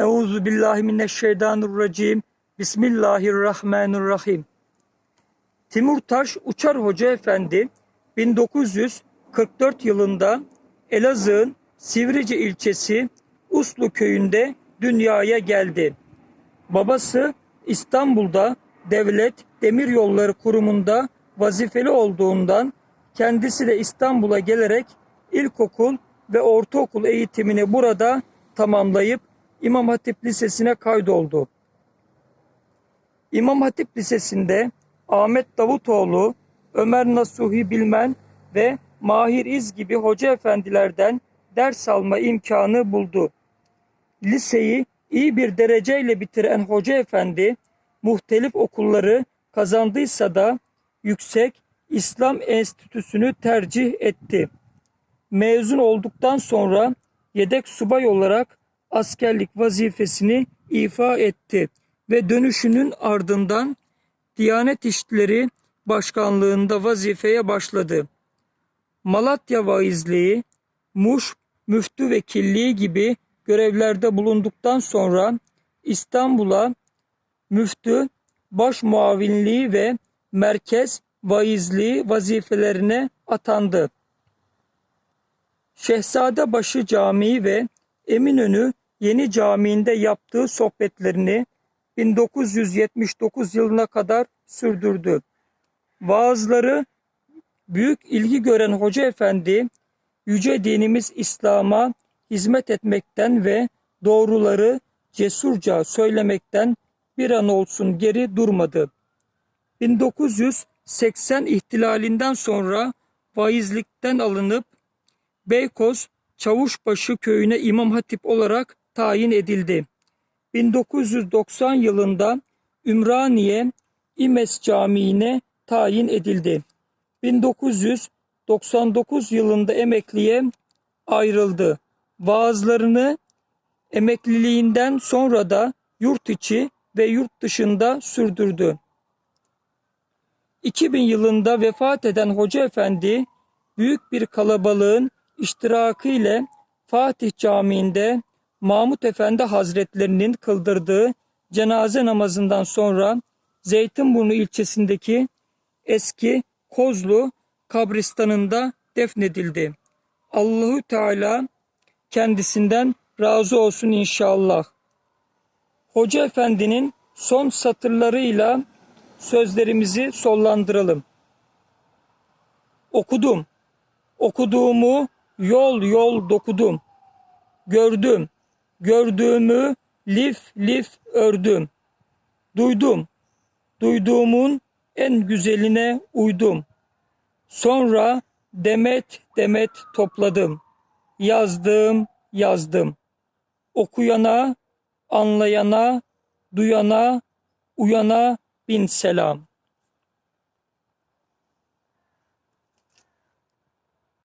Euzu billahi mineşşeytanirracim. Bismillahirrahmanirrahim. Timurtaş Uçar Hoca Efendi 1944 yılında Elazığ'ın Sivrice ilçesi Uslu köyünde dünyaya geldi. Babası İstanbul'da Devlet Demiryolları Kurumu'nda vazifeli olduğundan kendisi de İstanbul'a gelerek ilkokul ve ortaokul eğitimini burada tamamlayıp İmam Hatip Lisesi'ne kaydoldu. İmam Hatip Lisesi'nde Ahmet Davutoğlu, Ömer Nasuhi Bilmen ve Mahir İz gibi hoca efendilerden ders alma imkanı buldu. Liseyi iyi bir dereceyle bitiren hoca efendi muhtelif okulları kazandıysa da yüksek İslam Enstitüsü'nü tercih etti. Mezun olduktan sonra yedek subay olarak askerlik vazifesini ifa etti ve dönüşünün ardından Diyanet İşleri Başkanlığında vazifeye başladı. Malatya vaizliği, Muş müftü vekilliği gibi görevlerde bulunduktan sonra İstanbul'a müftü, baş muavinliği ve merkez vaizliği vazifelerine atandı. Şehzadebaşı Camii ve Eminönü Yeni Camii'nde yaptığı sohbetlerini 1979 yılına kadar sürdürdü. Vaazları büyük ilgi gören Hoca Efendi, yüce dinimiz İslam'a hizmet etmekten ve doğruları cesurca söylemekten bir an olsun geri durmadı. 1980 ihtilalinden sonra vaizlikten alınıp Beykoz Çavuşbaşı köyüne İmam Hatip olarak tayin edildi. 1990 yılında Ümraniye İmes Camii'ne tayin edildi. 1999 yılında emekliye ayrıldı. Vaazlarını emekliliğinden sonra da yurt içi ve yurt dışında sürdürdü. 2000 yılında vefat eden Hoca Efendi büyük bir kalabalığın iştirakı ile Fatih Camii'nde Mahmut Efendi Hazretlerinin kıldırdığı cenaze namazından sonra Zeytinburnu ilçesindeki eski Kozlu kabristanında defnedildi. Allahu Teala kendisinden razı olsun inşallah. Hoca Efendi'nin son satırlarıyla sözlerimizi sollandıralım. Okudum. Okuduğumu yol yol dokudum. Gördüm. Gördüğümü lif lif ördüm. Duydum. Duyduğumun en güzeline uydum. Sonra demet demet topladım. Yazdım, yazdım. Okuyana, anlayana, duyana, uyana bin selam.